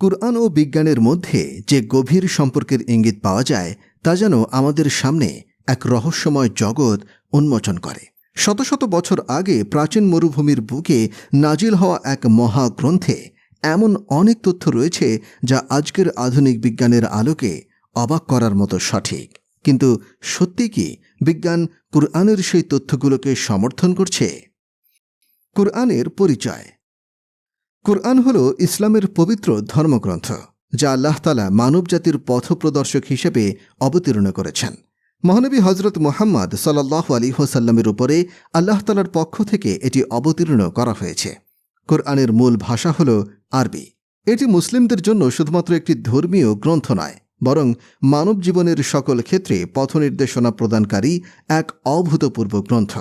কুরআন ও বিজ্ঞানের মধ্যে যে গভীর সম্পর্কের ইঙ্গিত পাওয়া যায়, তা যেন আমাদের সামনে এক রহস্যময় জগৎ উন্মোচন করে। শত শত বছর আগে প্রাচীন মরুভূমির বুকে নাজিল হওয়া এক মহাগ্রন্থে এমন অনেক তথ্য রয়েছে যা আজকের আধুনিক বিজ্ঞানের আলোকে অবাক করার মতো সঠিক। কিন্তু সত্যি কি বিজ্ঞান কুরআনের সেই তথ্যগুলোকে সমর্থন করছে? কুরআনের পরিচয়। কুরআন হল ইসলামের পবিত্র ধর্মগ্রন্থ, যা আল্লাহ তালা মানবজাতির পথপ্রদর্শক হিসেবে অবতীর্ণ করেছেন। মহানবী হজরত মোহাম্মদ সাল্লাহ আলী হোসাল্লামের উপরে আল্লাহ তালার পক্ষ থেকে এটি অবতীর্ণ করা হয়েছে। কোরআনের মূল ভাষা হল আরবি। এটি মুসলিমদের জন্য শুধুমাত্র একটি ধর্মীয় গ্রন্থ নয়, বরং মানব জীবনের সকল ক্ষেত্রে পথনির্দেশনা প্রদানকারী এক অভূতপূর্ব গ্রন্থ।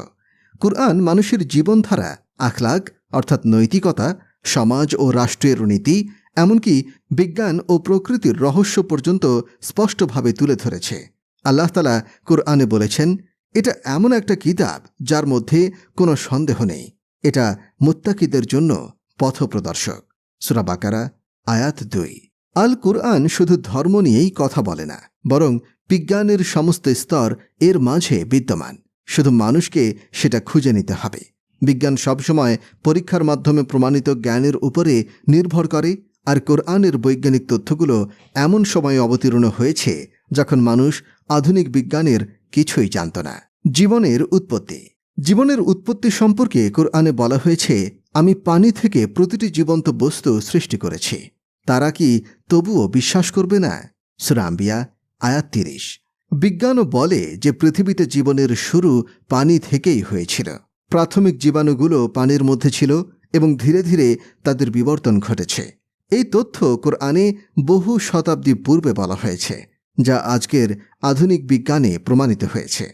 কুরআন মানুষের জীবনধারা আখলাগ অর্থাৎ নৈতিকতা সমাজ ও রাষ্ট্রের নীতি এমনকি বিজ্ঞান ও প্রকৃতির রহস্য পর্যন্ত স্পষ্টভাবে তুলে ধরেছে। আল্লাহ তালা কুরআনে বলেছেন, এটা এমন একটা কিতাব যার মধ্যে কোনো সন্দেহ নেই। এটা মুত্তাকিদের জন্য পথপ্রদর্শক। সুরাবাকারা আয়াত দুই। আল কুরআন শুধু ধর্ম নিয়েই কথা বলে না, বরং বিজ্ঞানের সমস্ত স্তর এর মাঝে বিদ্যমান। শুধু মানুষকে সেটা খুঁজে নিতে হবে। বিজ্ঞান সবসময় পরীক্ষার মাধ্যমে প্রমাণিত জ্ঞানের উপরে নির্ভর করে আর কোরআনের বৈজ্ঞানিক তথ্যগুলো এমন সময়ে অবতীর্ণ হয়েছে যখন মানুষ আধুনিক বিজ্ঞানের কিছুই জানত না। জীবনের উৎপত্তি। জীবনের উৎপত্তি সম্পর্কে কোরআনে বলা হয়েছে, আমি পানি থেকে প্রতিটি জীবন্ত বস্তু সৃষ্টি করেছি। তারা কি তবুও বিশ্বাস করবে না? সুরাম্বিয়া আয়াত তিরিশ। বিজ্ঞানও বলে যে পৃথিবীতে জীবনের শুরু পানি থেকেই হয়েছিল। প্রাথমিক জীবাণুগুলো পানির মধ্যে ছিল এবং ধীরে ধীরে তাদের বিবর্তন ঘটেছে। এই তথ্য কোরআনে বহু শতাব্দী পূর্বে বলা হয়েছে, যা আজকের আধুনিক বিজ্ঞানে প্রমাণিত হয়েছে।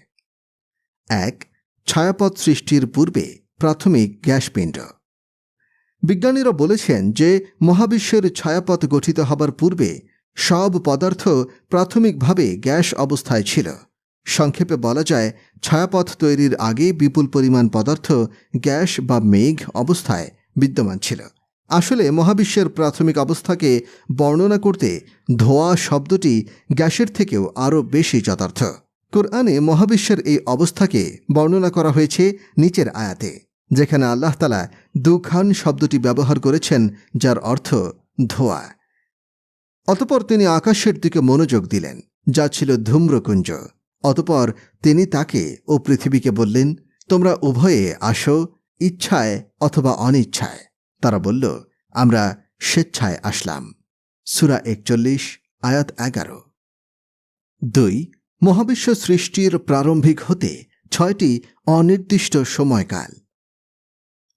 এক, ছায়াপথ সৃষ্টির পূর্বে প্রাথমিক গ্যাসপিণ্ড বিজ্ঞানীরা বলেছেন যে মহাবিশ্বের ছায়াপথ গঠিত হবার পূর্বে সব পদার্থ প্রাথমিকভাবে গ্যাস অবস্থায় ছিল। সংক্ষেপে বলা যায়, ছায়াপথ তৈরির আগে বিপুল পরিমাণ পদার্থ, গ্যাস বা মেঘ অবস্থায় বিদ্যমান ছিল। আসলে মহাবিশ্বের প্রাথমিক অবস্থাকে বর্ণনা করতে ধোয়া শব্দটি গ্যাসের থেকেও আরও বেশি যথার্থ। কোরআনে মহাবিশ্বের এই অবস্থাকে বর্ণনা করা হয়েছে নিচের আয়াতে, যেখানে আল্লাহ তালা দুখান শব্দটি ব্যবহার করেছেন, যার অর্থ ধোয়া। অতপর তিনি আকাশের দিকে মনোযোগ দিলেন, যা ছিল ধূম্রকুঞ্জ। অতপর তিনি তাকে ও পৃথিবীকে বললেন, তোমরা উভয়ে আসো ইচ্ছায় অথবা অনিচ্ছায়। তারা বলল, আমরা স্বেচ্ছায় আসলাম। সুরা একচল্লিশ, আয়াত এগারো। দুই, মহাবিশ্ব সৃষ্টির প্রারম্ভিক হতে ছয়টি অনির্দিষ্ট সময়কাল।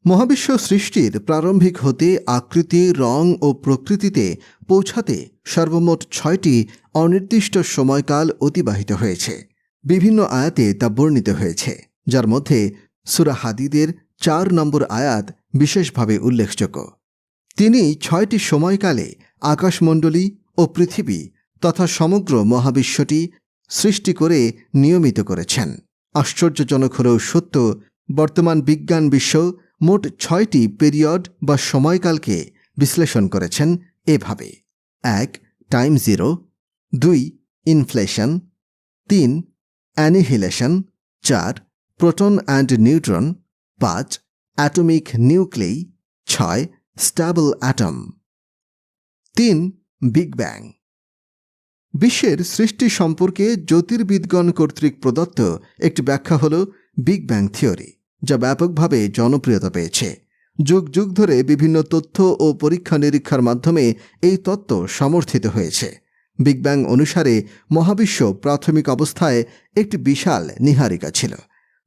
মহাবিশ্ব সৃষ্টির প্রারম্ভিক হতে আকৃতি, রং ও প্রকৃতিতে পৌঁছাতে সর্বমোট ছয়টি অনির্দিষ্ট সময়কাল অতিবাহিত হয়েছে। বিভিন্ন আয়াতে তা বর্ণিত হয়েছে, যার মধ্যে সুরা হাদিদের চার নম্বর আয়াত বিশেষভাবে উল্লেখযোগ্য। তিনি ছয়টি সময়কালে আকাশমণ্ডলী ও পৃথিবী তথা সমগ্র মহাবিশ্বটি সৃষ্টি করে নিয়মিত করেছেন। আশ্চর্যজনক হলেও সত্য, বর্তমান বিজ্ঞান বিশ্ব মোট ছয়টি পিরিয়ড বা সময়কালকে বিশ্লেষণ করেছেন এভাবে। এক, টাইম জিরো। দুই, ইনফ্লেশন। তিন অ্যানিহিলেশন, চার, প্রোটন অ্যান্ড নিউট্রন, পাঁচ, অ্যাটমিক নিউক্লেই ছয়, স্ট্যাবল অ্যাটম। তিন, বিগ ব্যাং। বিশ্বের সৃষ্টি সম্পর্কে জ্যোতির্বিদগণ কর্তৃক প্রদত্ত একটি ব্যাখ্যা হল বিগ ব্যাং থিওরি, যা ব্যাপকভাবে জনপ্রিয়তা পেয়েছে। যুগ যুগ ধরে বিভিন্ন তথ্য ও পরীক্ষা নিরীক্ষার মাধ্যমে এই তত্ত্ব সমর্থিত হয়েছে। বিগ ব্যাং অনুসারে মহাবিশ্ব প্রাথমিক অবস্থায় একটি বিশাল নিহারিকা ছিল।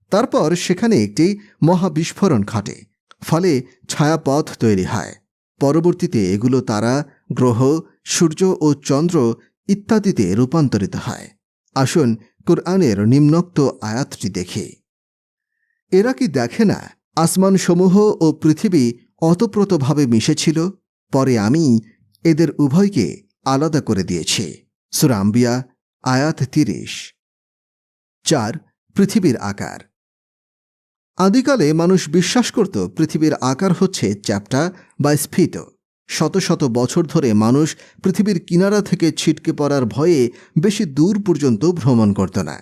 তারপর সেখানে একটি মহাবিস্ফোরণ ঘটে, ফলে ছায়াপথ তৈরি হয়। পরবর্তীতে এগুলো তারা, গ্রহ, সূর্য ও চন্দ্র ইত্যাদিতে রূপান্তরিত হয়। আসুন কোরআনের নিম্নোক্ত আয়াতটি দেখি। এরা কি দেখে না আসমানসমূহ ও পৃথিবী অতপ্রতভাবে মিশেছিল? পরে আমি এদের উভয়কে আলাদা করে দিয়েছে। সুরাম্বিয়া আয়াত তিরিশ। চার, পৃথিবীর আকার। আদিকালে মানুষ বিশ্বাস করত পৃথিবীর আকার হচ্ছে চ্যাপ্টা বা স্ফীত। শত শত বছর ধরে মানুষ পৃথিবীর কিনারা থেকে ছিটকে পড়ার ভয়ে বেশি দূর পর্যন্ত ভ্রমণ করত না।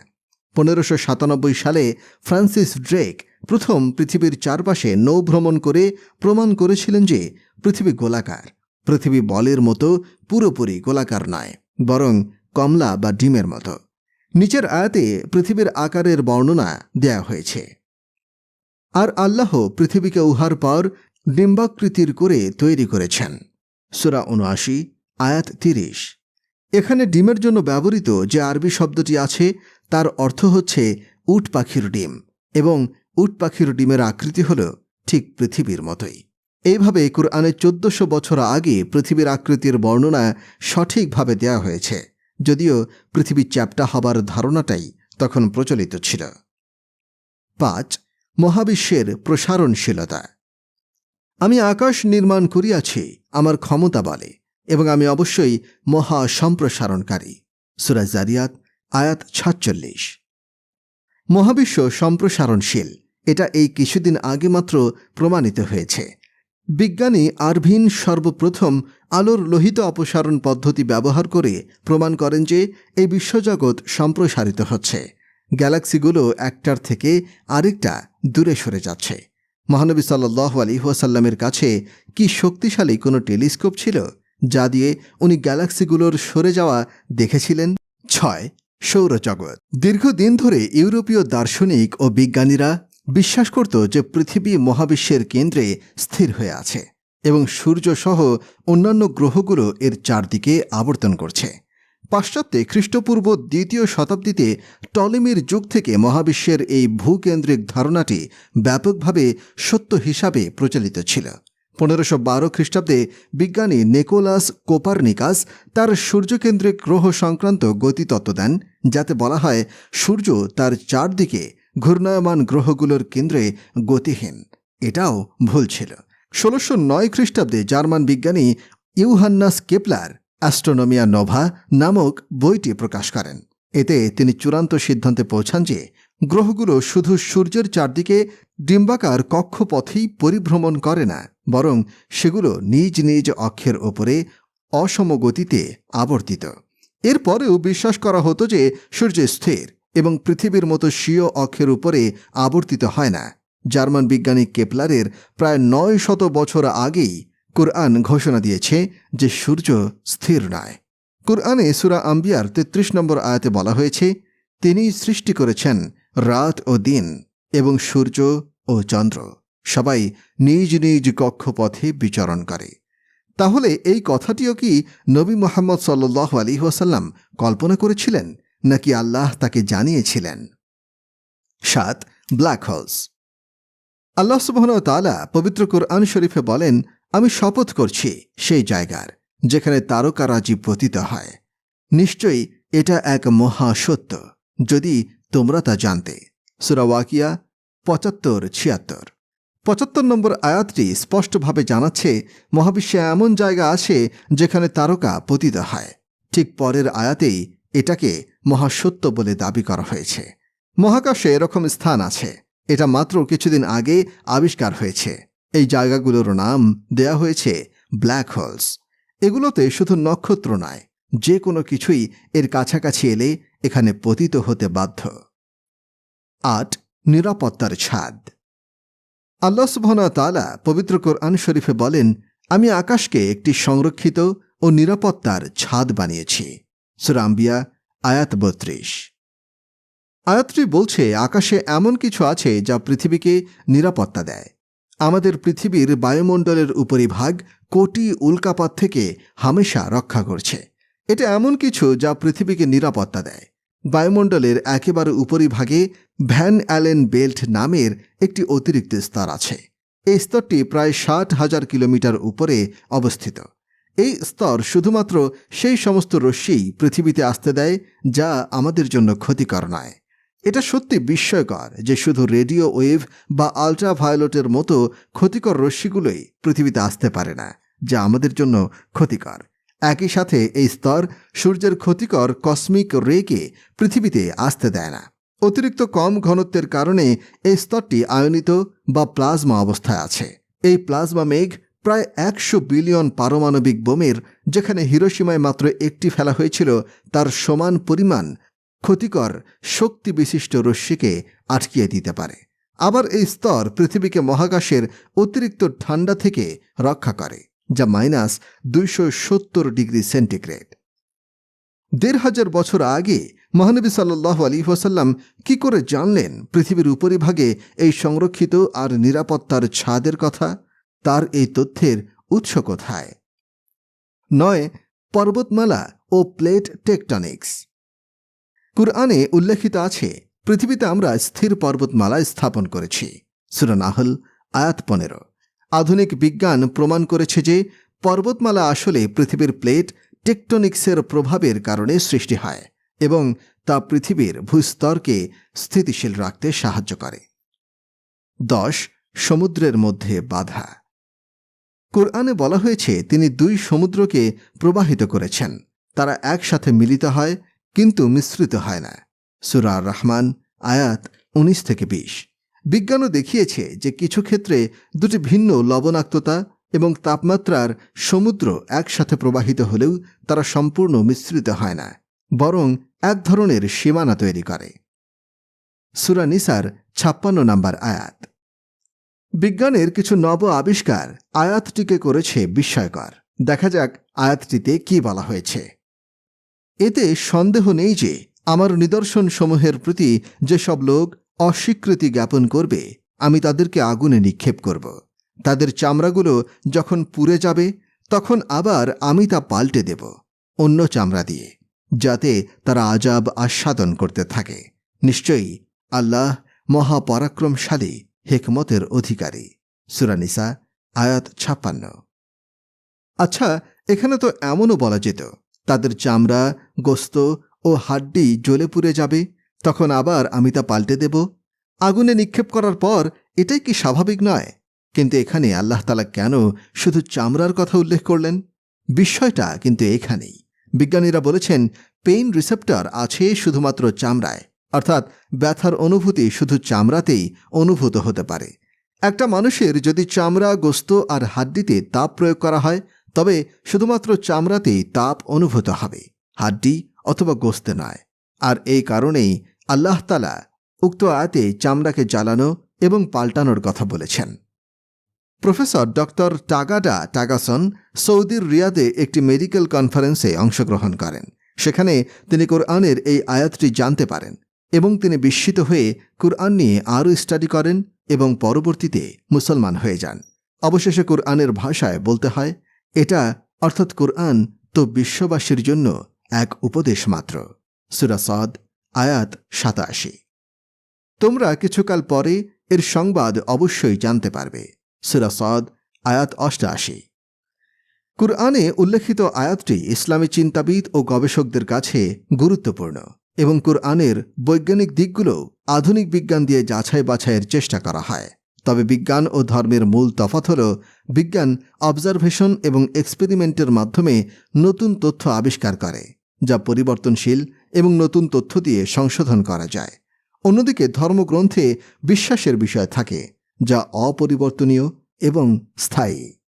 পনেরোশো সাতানব্বই সালে ফ্রান্সিস ড্রেক প্রথম পৃথিবীর চারপাশে নৌ ভ্রমণ করে প্রমাণ করেছিলেন যে পৃথিবী গোলাকার। পৃথিবী বলের মতো পুরোপুরি গোলাকার নয়, বরং কমলা বা ডিমের মতো। নিচের আয়াতে পৃথিবীর আকারের বর্ণনা দেয়া হয়েছে। আর আল্লাহ পৃথিবীকে উহার পর ডিম্বাকৃতির করে তৈরি করেছেন। সুরা উনআশি, আয়াত তিরিশ। এখানে ডিমের জন্য ব্যবহৃত যে আরবি শব্দটি আছে, তার অর্থ হচ্ছে উট পাখির ডিম, এবং উট পাখির ডিমের আকৃতি হল ঠিক পৃথিবীর মতোই। এইভাবে কুরআনের চোদ্দশো বছর আগে পৃথিবীর আকৃতির বর্ণনা সঠিকভাবে দেয়া হয়েছে। যদিও পৃথিবী চ্যাপ্টা হবার ধারণাটাই তখন প্রচলিত ছিল। পাঁচ, মহাবিশ্বের প্রসারণশীলতা। আমি আকাশ নির্মাণ করিয়াছি, আমার ক্ষমতা বলে, এবং আমি অবশ্যই মহা সম্প্রসারণকারী সুরাজ জারিয়াত, আয়াত সাতচল্লিশ। মহাবিশ্ব সম্প্রসারণশীল, এটা এই কিছুদিন আগে মাত্র প্রমাণিত হয়েছে। বিজ্ঞানী আরভিন সর্বপ্রথম আলোর লোহিত অপসারণ পদ্ধতি ব্যবহার করে প্রমাণ করেন যে এই বিশ্বজগৎ সম্প্রসারিত হচ্ছে। গ্যালাক্সিগুলো একটার থেকে আরেকটা দূরে সরে যাচ্ছে। মহানবী সাল্লাহ আলী ওয়াসাল্লামের কাছে কি শক্তিশালী কোনো টেলিস্কোপ ছিল, যা দিয়ে উনি গ্যালাক্সিগুলোর সরে যাওয়া দেখেছিলেন? ছয়, সৌরজগৎ। দীর্ঘদিন ধরে ইউরোপীয় দার্শনিক ও বিজ্ঞানীরা বিশ্বাস করত যে পৃথিবী মহাবিশ্বের কেন্দ্রে স্থির হয়ে আছে এবং সূর্য সহ অন্যান্য গ্রহগুলো এর চারদিকে আবর্তন করছে। পাশ্চাত্যে খ্রিস্টপূর্ব দ্বিতীয় শতাব্দীতে টলেমির যুগ থেকে মহাবিশ্বের এই ভূকেন্দ্রিক ধারণাটি ব্যাপকভাবে সত্য হিসাবে প্রচলিত ছিল। পনেরোশো বারো খ্রিস্টাব্দে বিজ্ঞানী নেকোলাস কোপারনিকাস তার সূর্যকেন্দ্রিক গ্রহ সংক্রান্ত গতিতত্ত্ব দেন, যাতে বলা হয় সূর্য তার চারদিকে ঘূর্ণায়মান গ্রহগুলোর কেন্দ্রে গতিহীন। এটাও ভুল ছিল। ষোলোশো নয় খ্রিস্টাব্দে জার্মান বিজ্ঞানী ইউহান্নাস কেপলার অ্যাস্ট্রোনমিয়া নোভা নামক বইটি প্রকাশ করেন। এতে তিনি চূড়ান্ত সিদ্ধান্তে পৌঁছান যে গ্রহগুলো শুধু সূর্যের চারদিকে ডিম্বাকার কক্ষপথেই পরিভ্রমণ করে না, বরং সেগুলো নিজ নিজ অক্ষের ওপরে অসমগতিতে আবর্তিত। এরপরেও বিশ্বাস করা হতো যে সূর্য স্থির। এবং পৃথিবীর মতো স্বীয় অক্ষের উপরে আবর্তিত হয় না। জার্মান বিজ্ঞানী কেপলারের প্রায় নয় শত বছর আগেই কুরআন ঘোষণা দিয়েছে যে সূর্য স্থির নয়। কুরআনে সুরা আম্বিয়ার তেত্রিশ নম্বর আয়াতে বলা হয়েছে, তিনি সৃষ্টি করেছেন রাত ও দিন এবং সূর্য ও চন্দ্র। সবাই নিজ নিজ কক্ষপথে বিচরণ করে। তাহলে এই কথাটিও কি নবী মোহাম্মদ সাল্লাহ আলী ওয়াসাল্লাম কল্পনা করেছিলেন? নাকি আল্লাহ তাকে জানিয়েছিলেন? সাত ব্ল্যাক হোলস আল্লাহ সুবাহ তালা পবিত্র কোরআন শরীফে বলেন, আমি শপথ করছি সেই জায়গার, যেখানে তারকারাজি পতিত হয়। নিশ্চয়ই এটা এক মহা সত্য, যদি তোমরা তা জানতে। সুরাওয়াকিয়া পঁচাত্তর, ছিয়াত্তর। পঁচাত্তর নম্বর আয়াতটি স্পষ্টভাবে জানাচ্ছে, মহাবিশ্বে এমন জায়গা আছে, যেখানে তারকা পতিত হয়। ঠিক পরের আয়াতেই এটাকে মহাসত্য বলে দাবি করা হয়েছে। মহাকাশে এরকম স্থান আছে। এটা মাত্র কিছুদিন আগে আবিষ্কার হয়েছে। এই জায়গাগুলোর নাম দেয়া হয়েছে ব্ল্যাক হোলস। এগুলোতে শুধু নক্ষত্র নয় যে কোনো কিছুই এর কাছাকাছি এলে এখানে পতিত হতে বাধ্য। আট, নিরাপত্তার ছাদ। আল্লাহ সুবহানা তালা পবিত্র কোরআন শরীফে বলেন, আমি আকাশকে একটি সংরক্ষিত ও নিরাপত্তার ছাদ বানিয়েছি। সুরাম্বিয়া আয়াত বত্রিশ। আয়াতটি বলছে, আকাশে এমন কিছু আছে যা পৃথিবীকে নিরাপত্তা দেয়। আমাদের পৃথিবীর বায়ুমণ্ডলের উপরিভাগ কোটি উল্কাপাত থেকে হামেশা রক্ষা করছে। এটা এমন কিছু যা পৃথিবীকে নিরাপত্তা দেয়। বায়ুমণ্ডলের একেবারে উপরিভাগে ভ্যান অ্যালেন বেল্ট নামের একটি অতিরিক্ত স্তর আছে। এই স্তরটি প্রায় ষাট হাজার কিলোমিটার উপরে অবস্থিত। এই স্তর শুধুমাত্র সেই সমস্ত রশ্মিই পৃথিবীতে আসতে দেয়, যা আমাদের জন্য ক্ষতিকর নয়। এটা সত্যি বিস্ময়কর যে শুধু রেডিও ওয়েভ বা আল্ট্রাভায়োলেটের মতো ক্ষতিকর রশ্মিগুলোই পৃথিবীতে আসতে পারে না, যা আমাদের জন্য ক্ষতিকর। একই সাথে এই স্তর সূর্যের ক্ষতিকর কসমিক রেকে পৃথিবীতে আসতে দেয় না। অতিরিক্ত কম ঘনত্বের কারণে এই স্তরটি আয়নিত বা প্লাজমা অবস্থায় আছে। এই প্লাজমা মেঘ প্রায় একশো বিলিয়ন পারমাণবিক বোমের, যেখানে হিরোসীমায় মাত্র একটি ফেলা হয়েছিল, তার সমান পরিমাণ ক্ষতিকর শক্তি বিশিষ্ট রশ্মিকে আটকিয়ে দিতে পারে। আবার এই স্তর পৃথিবীকে মহাকাশের অতিরিক্ত ঠান্ডা থেকে রক্ষা করে, যা মাইনাস দুইশো সত্তর ডিগ্রি সেন্টিগ্রেড। দেড় হাজার বছর আগে, মহানবী সাল্লাহ আলী ওসাল্লাম কি করে জানলেন পৃথিবীর উপরিভাগে এই সংরক্ষিত আর নিরাপত্তার ছাদের কথা? তার এই তথ্যের উৎস কোথায়? নয়, পর্বতমালা ও প্লেট টেকটনিক্স। কুরআনে উল্লেখিত আছে, পৃথিবীতে আমরা স্থির পর্বতমালা স্থাপন করেছি। সুরানাহল আয়াত পনেরো। আধুনিক বিজ্ঞান প্রমাণ করেছে যে, পর্বতমালা আসলে পৃথিবীর প্লেট টেকটনিক্সের প্রভাবের কারণে সৃষ্টি হয় এবং তা পৃথিবীর ভূস্তরকে স্থিতিশীল রাখতে সাহায্য করে। দশ, সমুদ্রের মধ্যে বাধা। কোরআনে বলা হয়েছে, তিনি দুই সমুদ্রকে প্রবাহিত করেছেন। তারা একসাথে মিলিত হয়, কিন্তু মিশ্রিত হয় না। সুরা রহমান আয়াত উনিশ থেকে বিশ। বিজ্ঞানও দেখিয়েছে যে কিছু ক্ষেত্রে দুটি ভিন্ন লবণাক্ততা এবং তাপমাত্রার সমুদ্র একসাথে প্রবাহিত হলেও তারা সম্পূর্ণ মিশ্রিত হয় না, বরং এক ধরনের সীমানা তৈরি করে। সুরা নিসার ছাপ্পান্ন নম্বর আয়াত। বিজ্ঞানের কিছু নব আবিষ্কার আয়াতটিকে করেছে বিস্ময়কর। দেখা যাক আয়াতটিতে কি বলা হয়েছে। এতে সন্দেহ নেই যে আমার নিদর্শন সমূহের প্রতি যেসব লোক অস্বীকৃতি জ্ঞাপন করবে, আমি তাদেরকে আগুনে নিক্ষেপ করব। তাদের চামড়াগুলো যখন পুড়ে যাবে, তখন আবার আমি তা পাল্টে দেব অন্য চামড়া দিয়ে, যাতে তারা আজাব আস্বাদন করতে থাকে। নিশ্চয়ই আল্লাহ মহাপরাক্রমশালী হেকমতের অধিকারী। সুরানিসা আয়াত ছাপ্পান্ন। আচ্ছা এখানে তো এমনও বলা যেত, তাদের চামড়া, গোস্ত ও হাড্ডি জ্বলে পুড়ে যাবে, তখন আবার আমি তা পাল্টে দেব। আগুনে নিক্ষেপ করার পর এটাই কি স্বাভাবিক নয়? কিন্তু এখানে আল্লাহ তালা কেন শুধু চামড়ার কথা উল্লেখ করলেন? বিস্ময়টা কিন্তু এখানেই। বিজ্ঞানীরা বলেছেন, পেইন রিসেপ্টর আছে শুধুমাত্র চামড়ায়। অর্থাৎ ব্যথার অনুভূতি শুধু চামড়াতেই অনুভূত হতে পারে। একটা মানুষের যদি চামড়া, গোস্ত আর হাড্ডিতে তাপ প্রয়োগ করা হয়, তবে শুধুমাত্র চামড়াতেই তাপ অনুভূত হবে, হাড্ডি অথবা গোস্তে নয়। আর এই কারণেই আল্লাহ তালা উক্ত আয়াতে চামড়াকে জ্বালানো এবং পাল্টানোর কথা বলেছেন। প্রফেসর ডক্টর টাগাডা টাগাসন সৌদির রিয়াদে একটি মেডিকেল কনফারেন্সে অংশগ্রহণ করেন। সেখানে তিনি কোরআনের এই আয়াতটি জানতে পারেন। এবং তিনি বিস্মিত হয়ে কুরআন নিয়ে আরও স্টাডি করেন এবং পরবর্তীতে মুসলমান হয়ে যান। অবশেষে কুরআনের ভাষায় বলতে হয়, এটা অর্থাৎ কুরআন তো বিশ্ববাসীর জন্য এক উপদেশ মাত্র। সুরাসদ আয়াত সাতাশি। তোমরা কিছুকাল পরে এর সংবাদ অবশ্যই জানতে পারবে। সুরাসদ আয়াত অষ্টাশি। কুরআনে উল্লেখিত আয়াতটি ইসলামী চিন্তাবিদ ও গবেষকদের কাছে গুরুত্বপূর্ণ। এবং কুরআনের বৈজ্ঞানিক দিকগুলো আধুনিক বিজ্ঞান দিয়ে যাচাই বাছাইয়ের চেষ্টা করা হয়। তবে বিজ্ঞান ও ধর্মের মূল তফাত হল বিজ্ঞান অবজারভেশন এবং এক্সপেরিমেন্টের মাধ্যমে নতুন তথ্য আবিষ্কার করে, যা পরিবর্তনশীল এবং নতুন তথ্য দিয়ে সংশোধন করা যায়। অন্যদিকে ধর্মগ্রন্থে বিশ্বাসের বিষয় থাকে, যা অপরিবর্তনীয় এবং স্থায়ী।